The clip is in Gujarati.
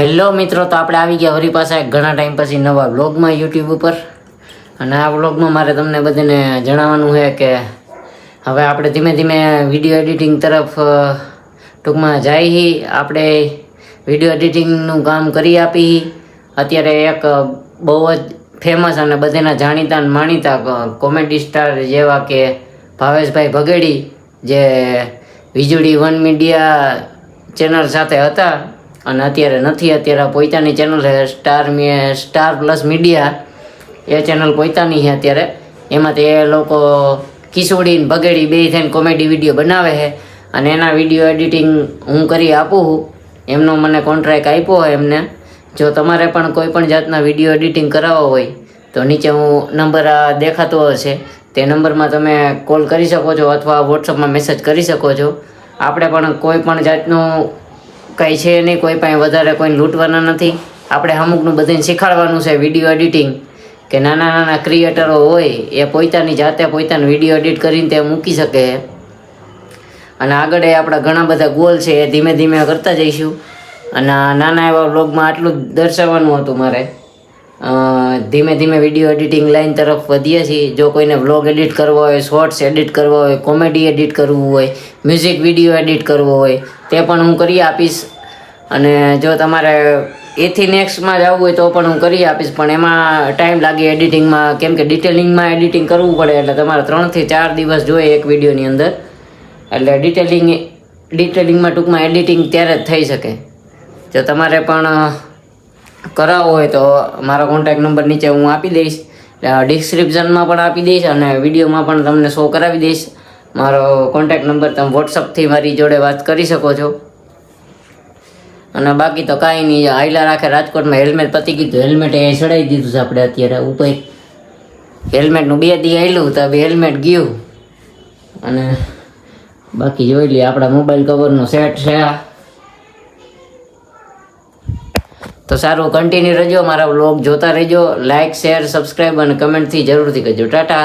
હેલો મિત્રો, તો આપણે આવી ગયા વરી પાસે ઘણા ટાઈમ પછી નવા વ્લોગમાં યુટ્યુબ ઉપર. અને આ વ્લોગમાં મારે તમને બધાને જણાવવાનું છે કે હવે આપણે ધીમે ધીમે વીડિયો એડિટિંગ તરફ ટૂંકમાં જઈ. આપણે વીડિયો એડિટિંગનું કામ કરી આપી. અત્યારે એક બહુ જ ફેમસ અને બધાના જાણીતા અને માણીતા કોમેડી સ્ટાર જેવા કે ભાવેશભાઈ ભગેડી, જે વીજળી વન મીડિયા ચેનલ સાથે હતા. અને અત્યારે નથી, અત્યારે પોતાની ચેનલ છે સ્ટાર સ્ટાર પ્લસ મીડિયા એ ચેનલ પોતાની છે અત્યારે. એમાં તે લોકો કિશોડી બગેડી બે થઈને કોમેડી વીડિયો બનાવે છે. અને એના વીડિયો એડિટિંગ હું કરી આપું એમનો મને કોન્ટ્રાક્ટ આપ્યો હોય એમને. જો તમારે પણ કોઈ પણ જાતના વીડિયો એડિટિંગ કરાવવો હોય, તો નીચે હું નંબર દેખાતો હશે. તે નંબરમાં તમે કોલ કરી શકો છો અથવા વોટ્સઅપમાં મેસેજ કરી શકો છો. આપણે પણ કોઈ પણ જાતનું કંઈ છે નહીં, કોઈ પાસે વધારે કોઈ લૂંટવાના નથી. આપણે અમુકનું બધાને શીખવાડવાનું છે વીડિયો એડિટિંગ. કે નાના નાના ક્રિએટરો હોય, એ પોતાની જાતે પોતાનો વીડિયો એડિટ કરીને તે મૂકી શકે. અને આગળ એ આપણા ઘણા બધા ગોલ છે, એ ધીમે ધીમે કરતા જઈશું. અને નાના એવા વ્લોગમાં આટલું જ દર્શાવવાનું હતું મારે. ધીમે ધીમે વીડિયો એડિટિંગ લાઈન તરફ વધીએ છીએ. જો કોઈને વ્લોગ એડિટ કરવો હોય શોર્ટ્સ એડિટ કરવો હોય કોમેડી એડિટ કરવું હોય મ્યુઝિક વીડિયો એડિટ કરવો હોય, તે પણ હું કરી આપીશ. અને જો તમારે એથી નેક્સ્ટમાં જવું હોય તો પણ હું કરી આપીશ. પણ એમાં ટાઈમ લાગે એડિટિંગમાં કેમ કે ડિટેલિંગમાં એડિટિંગ કરવું પડે. એટલે તમારે ત્રણથી ચાર દિવસ જોઈએ એક વિડીયોની અંદર. એટલે ડિટેલિંગ ડિટેલિંગમાં ટૂંકમાં એડિટિંગ ત્યારે જ થઈ શકે. જો તમારે પણ કરાવવો હોય તો મારો કોન્ટેક્ટ નંબર નીચે હું આપી દઈશ. ડિસ્ક્રિપ્શનમાં પણ આપી દઈશ અને વિડીયોમાં પણ તમને શો કરાવી દઈશ. મારો કોન્ટેક્ટ નંબર તમે વોટ્સઅપથી મારી જોડે વાત કરી શકો છો. અને બાકી તો કાંઈ નહીં, આયલા રાખે રાજકોટમાં હેલ્મેટ પતી ગયું હેલ્મેટ એ ચડાવી દીધું છે આપણે અત્યારે ઉપર. હેલ્મેટનું બે દી આવેલું તો હવે હેલ્મેટ ગયું. અને બાકી જોઈ લઈએ આપણા મોબાઈલ કવરનો સેટ છે આ. તો સારું કન્ટિન્યુ રહેજો, મારા વ્લોગ જોતા રહેજો. લાઇક શેર સબસ્ક્રાઈબ અને કમેન્ટથી જરૂરથી કરજો. ટાટા.